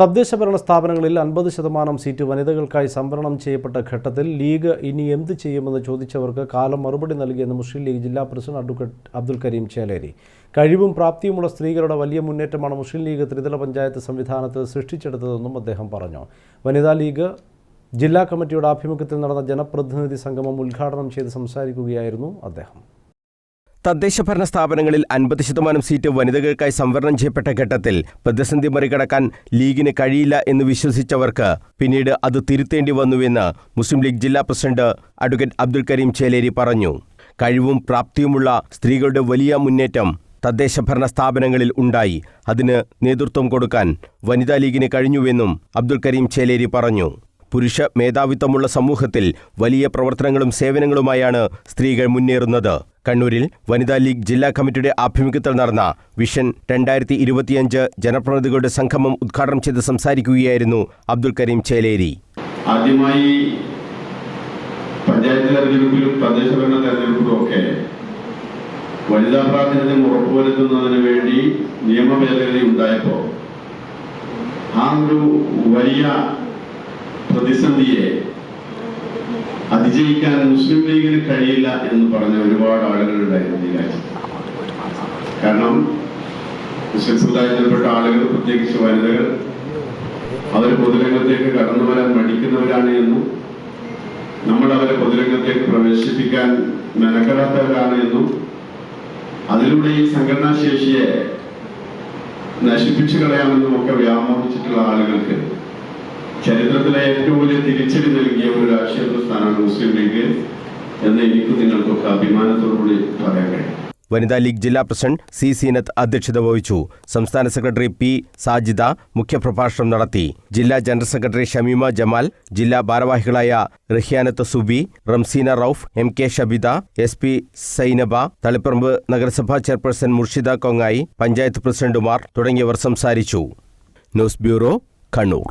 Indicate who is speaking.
Speaker 1: തദ്ദേശ ഭരണ സ്ഥാപനങ്ങളിൽ അൻപത് ശതമാനം സീറ്റ് വനിതകൾക്കായി സംവരണം ചെയ്യപ്പെട്ട ഘട്ടത്തിൽ ലീഗ് ഇനി എന്ത് ചെയ്യുമെന്ന് ചോദിച്ചവർക്ക് കാലം മറുപടി നൽകിയെന്ന് മുസ്ലിം ലീഗ് ജില്ലാ പ്രസിഡന്റ് അഡ്വക്കേറ്റ് അബ്ദുൽ കരീം ചേലേരി. കഴിവും പ്രാപ്തിയുമുള്ള സ്ത്രീകളുടെ വലിയ മുന്നേറ്റമാണ് മുസ്ലിം ലീഗ് ത്രിതല പഞ്ചായത്ത് സംവിധാനത്തിൽ സൃഷ്ടിച്ചെടുത്തതെന്നും അദ്ദേഹം പറഞ്ഞു. വനിതാ ലീഗ് ജില്ലാ കമ്മിറ്റിയുടെ ആഭിമുഖ്യത്തിൽ നടന്ന ജനപ്രതിനിധി സംഗമം ഉദ്ഘാടനം ചെയ്ത് സംസാരിക്കുകയായിരുന്നു അദ്ദേഹം.
Speaker 2: തദ്ദേശ ഭരണ സ്ഥാപനങ്ങളിൽ അൻപത് ശതമാനം സീറ്റ് വനിതകൾക്കായി സംവരണം ചെയ്യപ്പെട്ട ഘട്ടത്തിൽ പ്രതിസന്ധി മറികടക്കാൻ ലീഗിന് കഴിയില്ല എന്ന് വിശ്വസിച്ചവർക്ക് പിന്നീട് അത് തിരുത്തേണ്ടി വന്നുവെന്ന് മുസ്ലിം ലീഗ് ജില്ലാ പ്രസിഡന്റ് അഡ്വക്കേറ്റ് അബ്ദുൽ കരീം ചേലേരി പറഞ്ഞു. കഴിവും പ്രാപ്തിയുമുള്ള സ്ത്രീകളുടെ വലിയ മുന്നേറ്റം തദ്ദേശഭരണ സ്ഥാപനങ്ങളിൽ ഉണ്ടായി. അതിന് നേതൃത്വം കൊടുക്കാൻ വനിതാ ലീഗിന് കഴിഞ്ഞുവെന്നും അബ്ദുൽ കരീം ചേലേരി പറഞ്ഞു. പുരുഷ മേധാവിത്വമുള്ള സമൂഹത്തിൽ വലിയ പ്രവർത്തനങ്ങളും സേവനങ്ങളുമായാണ് സ്ത്രീകൾ മുന്നേറുന്നത്. കണ്ണൂരിൽ വനിതാ ലീഗ് ജില്ലാ കമ്മിറ്റിയുടെ ആഭിമുഖ്യത്തിൽ നടന്ന വിഷൻ രണ്ടായിരത്തി ഇരുപത്തിയഞ്ച് ജനപ്രതിനിധികളുടെ സംഗമം ഉദ്ഘാടനം ചെയ്ത് സംസാരിക്കുകയായിരുന്നു അബ്ദുൽ കരീം ചേലേരി.
Speaker 3: ആദ്യമായി ഒക്കെ വനിതാ പ്രാതിനിധ്യം ഉറപ്പുവരുത്തുന്നതിന് വേണ്ടി നിയമ ഭേദഗതി ഉണ്ടായപ്പോ ആ ഒരു വലിയ പ്രതിസന്ധിയെ അതിജയിക്കാൻ മുസ്ലിം ലീഗിന് കഴിയില്ല എന്ന് പറഞ്ഞ ഒരുപാട് ആളുകളുണ്ടായിരുന്നു ഈ രാജ്യത്ത്. കാരണം മുസ്ലിം സമുദായത്തിൽപ്പെട്ട ആളുകൾ പ്രത്യേകിച്ച് വനിതകൾ അവർ പൊതുരംഗത്തേക്ക് കടന്നു വരാൻ മടിക്കുന്നവരാണ് എന്നും നമ്മൾ അവരെ പൊതുരംഗത്തേക്ക് പ്രവേശിപ്പിക്കാൻ മെനക്കെടാത്തവരാണ് എന്നും അതിലൂടെ ഈ സംഘടനാ ശേഷിയെ നശിപ്പിച്ചു കളയാമെന്നും ഒക്കെ വ്യാമോഹിച്ചിട്ടുള്ള ആളുകൾക്ക് ചരിത്രത്തിലെ ഏറ്റവും വലിയ തിരിച്ചടി നൽകിയ ഒരു രാഷ്ട്രീയ പ്രസ്ഥാനമാണ് മുസ്ലിം ലീഗ് എന്ന് എനിക്ക് നിങ്ങൾക്കൊക്കെ അഭിമാനത്തോടുകൂടി പറയാൻ കഴിയും.
Speaker 2: വനിതാ ലീഗ് ജില്ലാ പ്രസിഡന്റ് സി സീനത്ത് അധ്യക്ഷത വഹിച്ചു. സംസ്ഥാന സെക്രട്ടറി പി സാജിദ മുഖ്യപ്രഭാഷണം നടത്തി. ജില്ലാ ജനറൽ സെക്രട്ടറി ഷമീമ ജമാൽ ജില്ലാ ഭാരവാഹികളായ Rahyanath Subi Ramseena Rauf M K Shabitha S P Sainaba Taliparamba നഗരസഭാ ചെയർപേഴ്സൺ മുർഷിദ കൊങ്ങായി പഞ്ചായത്ത് പ്രസിഡന്റുമാർ തുടങ്ങിയവർ സംസാരിച്ചു. News bureau Kannur.